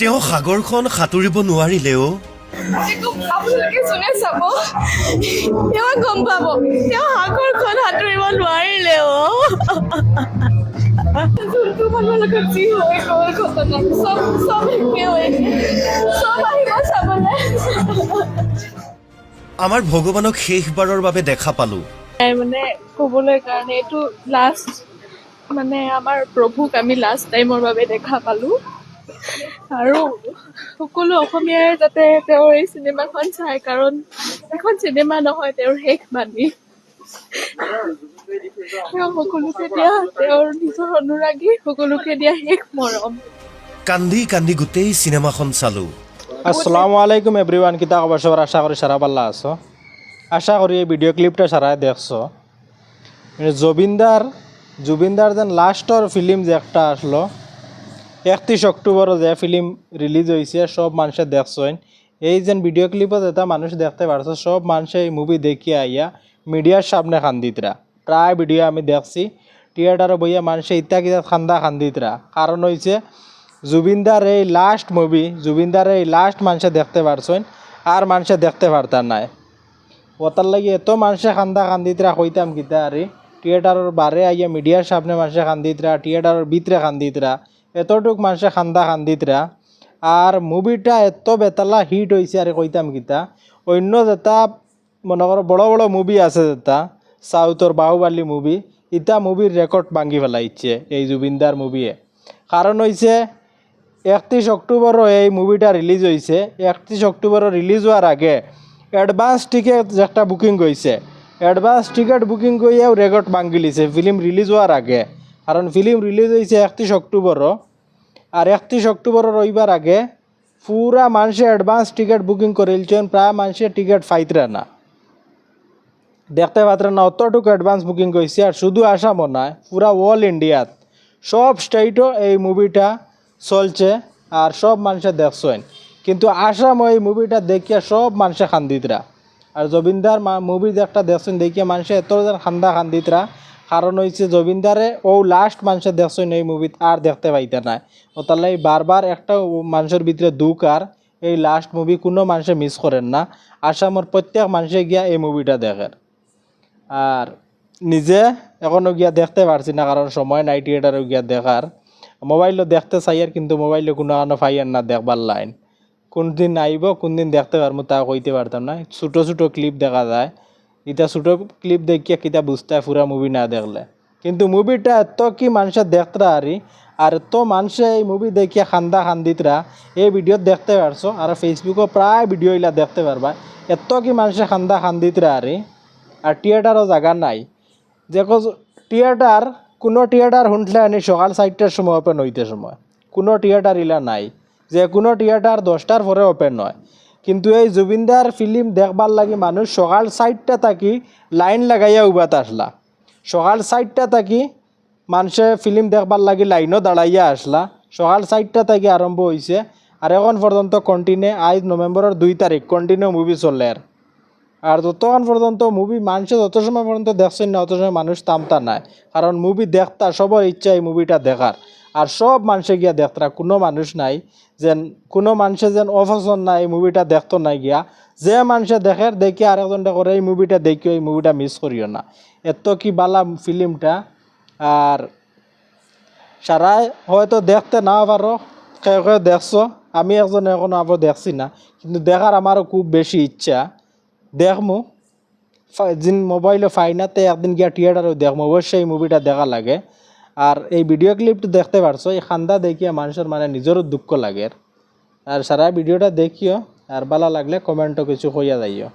তেওঁ সাগৰখন সাঁতুৰিব নোৱাৰিলেও। যোনে চাব? তেওঁ গম পাব। তেওঁ সাগৰখন সাঁতুৰিব নোৱাৰিলেও। যোনটো মানুহৰ লগত যি হৈ গ'ল ঘটনা চব চব একে হৈ চব আহিব চাবলৈ। আমাৰ ভগৱানক শেষবাৰৰ বাবে দেখা পালোঁ। মানে ক'বলৈ কাৰণে এইটো লাষ্ট মানে আমাৰ প্ৰভুক আমি লাষ্ট টাইমৰ বাবে দেখা পালোঁ। আৰু সকলো অসমীয়াই যাতে তেওঁৰ এই চিনেমাখন চায় কাৰণ এখন চিনেমা নহয় তেওঁৰ শেষ বাণী। তেওঁ সকলোকে দিয়া তেওঁৰ নিজৰ অনুৰাগী সকলোকে দিয়া শেষ মৰম। কান্দি কান্দি গোটেই চিনেমাখন চালোঁ। আসসালামু আলাইকুম এভরিওয়ান কিতা খবর সবার আশা করি সারা পাল্লা আছো। আশা করি এই ভিডিও ক্লিপটা সারাই দেখছো। জুবিনদার জুবিনদার যেন লাস্টর ফিল্ম যে একটা আসলো। একত্রিশ অক্টোবরও যে ফিল্ম রিলিজ হয়েছে সব মানুষে দেখছেন এই যেন ভিডিও ক্লিপত এটা মানুষ দেখতে পারছ। সব মানুষে এই মুভি দেখিয়ে আইয়া মিডিয়ার সামনে খান্দিতরা। প্রায় ভিডিও আমি দেখছি। থিয়েটারে বইয়া মানুষে ইত্যা কিতা খান্দা খান্দিতরা। কারণ হয়েছে জুবিনদার এই লাস্ট মুভি জুবিনদার এই লাস্ট মানুষে দেখতে পারছেন আর মানুষে দেখতে পারতার নাই ওতার লাগি এত মানুষে খান্দা খান্দিতরা, কইতাম কিতা আরে থিয়েটারের বারে আইয়া মিডিয়ার সামনে মানুষে খান্দিতরা থিয়েটারের ভিতরে খান্দিতরা। এতটুক মানুষে খান্দা খান্দিতরা। আর মুভিটা এত বেতালা হিট হয়েছে আরে কইতাম কিতা। অন্য যেটা মনে করো, বড় বড় মুভি আছে যেটা সাউথর বাহুবালি মুভি ইটা মুভির রেকর্ড ভাঙি ফেলাইছে এই জুবিনদার মুভিয়ে। কারণ হয়েছে একত্রিশ অক্টোবরও এই মুভিটা রিলিজ হয়েছে একত্রিশ অক্টোবরও রিলিজ হওয়ার আগে অ্যাডভান্স টিকিট একটা বুকিং হয়েছে অ্যাডভান্স টিকিট বুকিং করিয়াও রেকর্ড ভাঙি লিছে ফিল্ম রিলিজ হওয়ার আগে। কারণ ফিল্ম রিলিজ হয়েছে একত্রিশ অক্টোবরও। আর একত্রিশ অক্টোবরের রবিবার আগে পুরা মানুষে অ্যাডভান্স টিকিট বুকিং করেলছেন প্রায় মানুষের টিকিট ফাইতরা না। দেখতে পাত্রেন না, অতটুকু অ্যাডভান্স বুকিং করেছে। আর শুধু আসামও নয়, পুরা অল ইন্ডিয়াত সব স্টেটও এই মুভিটা চলছে, আর সব মানুষে দেখছেন। কিন্তু আসামও এই মুভিটা দেখিয়া সব মানুষে খান্দিতরা। আর জবিনদার মুভি একটা দেখছেন, দেখিয়া মানুষে এত খান্দা খান্দিতরা। কারণ হয়েছে জবিনদারে ও লাস্ট মানুষে দেখছেন এই মুভিত আর দেখতে পাইতে নাই। ও তাহলে বারবার একটা মানুষের ভিতরে দুঃখ আর এই লাস্ট মুভি কোনো মানুষে মিস করেন না। আসামের প্রত্যেক মানুষে গিয়া এই মুভিটা দেখেন আর নিজে এখনও গিয়া দেখতে পারছি না কারণ সময় নাই থিয়েটারও গিয়া দেখার। মোবাইলও দেখতে চাই আর কিন্তু মোবাইলে কোনো কারণে পাইয়ার না দেখবার লাইন কোন দিন আইব কোন দিন দেখতে পারব তা কইতে পারতাম না। ছোটো ছোটো ক্লিপ দেখা যায়। এটা ছোটো ক্লিপ দেখিয়া কিতা বুঝতে পুরা মুভি না দেখলে। কিন্তু মুভিটা এত কি মানুষের দেখতরা আরি আর এত মানুষে এই মুভি দেখিয়া খান্দা খান্দিতরা এই ভিডিও দেখতে পারছ আর ফেসবুকও প্রায় ভিডিও ইলা দেখতে পারবা এত কি মানুষে খান্দা খান্দিতরা আরি আর থিয়েটারও জায়গা নাই। দেখো থিয়েটার কোনো থিয়েটার শুনলে আনি সকাল চারটার সময় ওপেন হইতে সময়। কোনো থিয়েটার ইলা নাই। যে কোনো থিয়েটার দশটার পরে ওপেন হয়। কিন্তু এই জুবিনদার ফিল্ম দেখবার লাগি মানুষ সকাল চারটা থাকি লাইন লাগাইয়া উবাত আসলা। সকাল চারটা থাকি মানুষে ফিল্ম দেখবার লাগি লাইনও দাঁড়াইয়া আসলা। সকাল চারটা থাকি আরম্ভ হয়েছে আর এখন পর্যন্ত কন্টিনিউ আজ নভেম্বরের দুই তারিখ কন্টিনিউ মুভি চলে আর আর যতক্ষণ পর্যন্ত মুভি মানুষে যত সময় পর্যন্ত দেখছেন না, অত সময় মানুষ তামতা নাই। কারণ মুভি দেখতা সবার ইচ্ছা এই মুভিটা দেখার আর সব মানুষে গিয়া দেখতরা, কোনো মানুষ নাই, যেন, কোনো মানুষে যেন অপছন্দ নাই এই মুভিটা দেখতো নাই গিয়া। যে মানুষে দেখে, দেখি আরেকজনটা করে এই মুভিটা দেখিও এই মুভিটা মিস করিও না। এত কি বালা ফিল্মটা আর সারাই হয়তো দেখতে না পারো, কেউ কেউ দেখছ। আমি একজন এখনও আবার দেখছি না, কিন্তু দেখার আমারও খুব বেশি ইচ্ছা। দেখমু। যিন মোবাইলে ফাই না, তে একদিন গিয়া থিয়েটারেও দেখমু, অবশ্যই এই মুভিটা দেখা লাগে। আর এই ভিডিও ক্লিপটি দেখতে পারছ, এই খান্দা দেখিয়া মানুষের মানে নিজেরও দুঃখ লাগে। আর সারা ভিডিওটা দেখিও, আর ভালো লাগলে কমেন্টও কিছু কইয়া যাইও।